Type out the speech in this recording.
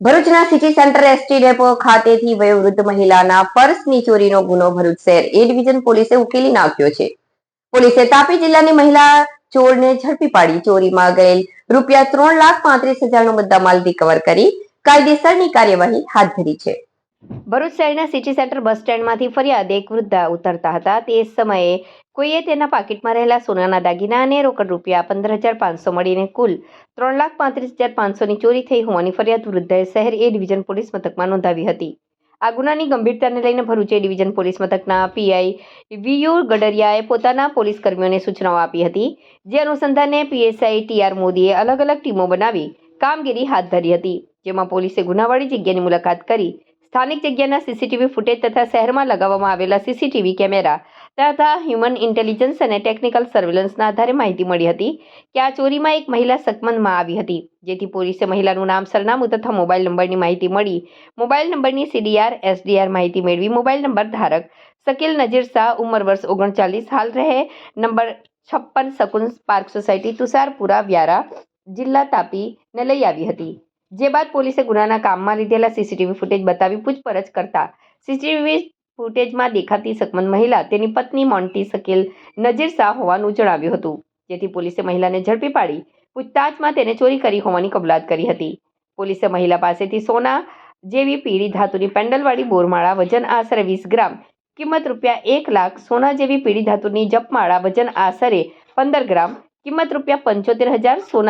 ભરૂચના city centre ST depot ખાતેથી વયોવૃદ્ધ મહિલાના પર્સની ચોરીનો ગુનો ભરૂચ શહેર એ ડિવિઝન પોલીસે ઉકેલી નાખ્યો છે. પોલીસે તાપી જિલ્લાની મહિલા ચોરને ઝડપી પાડી ચોરીમાં ગયેલ રૂપિયા ત્રણ લાખ પાંત્રીસ હજારનો મુદ્દામાલ રિકવર કરી કાયદેસરની કાર્યવાહી હાથ ધરી છે. ભરૂચ શહેરના સિટી સેન્ટર બસ સ્ટેન્ડમાંથી ફરિયાદ એક વૃદ્ધા ઉતરતા હતા. તે સમયે કોઈએ તેના પાકીટમાં રહેલા સોનાના દાગીના અને રોકડ રૂપિયા પંદર હજાર પાંચસો મળીને કુલ ત્રણ લાખ પાંત્રીસ હજાર પાંચસોની ચોરી થઈ હોવાની ફરિયાદ વૃદ્ધાએ શહેર એ ડિવિઝન પોલીસ મથકમાં નોંધાવી હતી. આ ગુનાની ગંભીરતાને લઈને ભરૂચ એ ડિવિઝન પોલીસ મથકના પીઆઈ વીયુ ગડરિયાએ પોતાના પોલીસ કર્મીઓને સૂચનાઓ આપી હતી. જે અનુસંધાને પીએસઆઈ ટીઆર મોદીએ અલગ અલગ ટીમો બનાવી કામગીરી હાથ ધરી હતી, જેમાં પોલીસે ગુનાવાળી જગ્યાની મુલાકાત કરી સ્થાનિક જગ્યાના સીસીટીવી ફૂટેજ તથા શહેરમાં લગાવવામાં આવેલા સીસીટીવી કેમેરા તથા હ્યુમન ઇન્ટેલિજન્સ અને ટેકનિકલ સર્વેલન્સના આધારે માહિતી મળી હતી કે આ ચોરીમાં એક મહિલા સકમંદમાં આવી હતી. જેથી પોલીસે મહિલાનું નામ, સરનામું તથા મોબાઈલ નંબરની માહિતી મળી. મોબાઈલ નંબરની સીડીઆર એસડીઆર માહિતી મેળવી મોબાઈલ નંબર ધારક શકીલ નજીર શાહ, ઉંમર વર્ષ ઓગણચાલીસ, હાલ રહે નંબર છપ્પન શકુન પાર્ક સોસાયટી તુષારપુરા, વ્યારા જિલ્લા તાપીને લઈ આવી હતી. જે બાદ પોલીસે ગુનાના કામમાં લીધેલા સીસીટીવી ફૂટેજ બતાવી પૂછપરછ કરતા. સીસીટીવી ફૂટેજમાં દેખાતી સકમંદ મહિલા તેની પત્ની મોન્ટી શકીલ નજીર શાહ હોવાનું જણાવ્યું હતું. જેથી પોલીસે મહિલાને ઝડપી પાડી પૂછતાછમાં તેને ચોરી કરી હોવાની કબૂલાત કરી હતી. પોલીસે મહિલા પાસેથી સોના જેવી પીળી ધાતુની પેન્ડલવાળી બોરમાળા વજન આશરે વીસ ગ્રામ, કિંમત રૂપિયા એક લાખ, સોના જેવી પીળી ધાતુની જપમાળા વજન આશરે પંદર ગ્રામ, કિંમત રૂપિયા પંચોતેર હજાર, સોના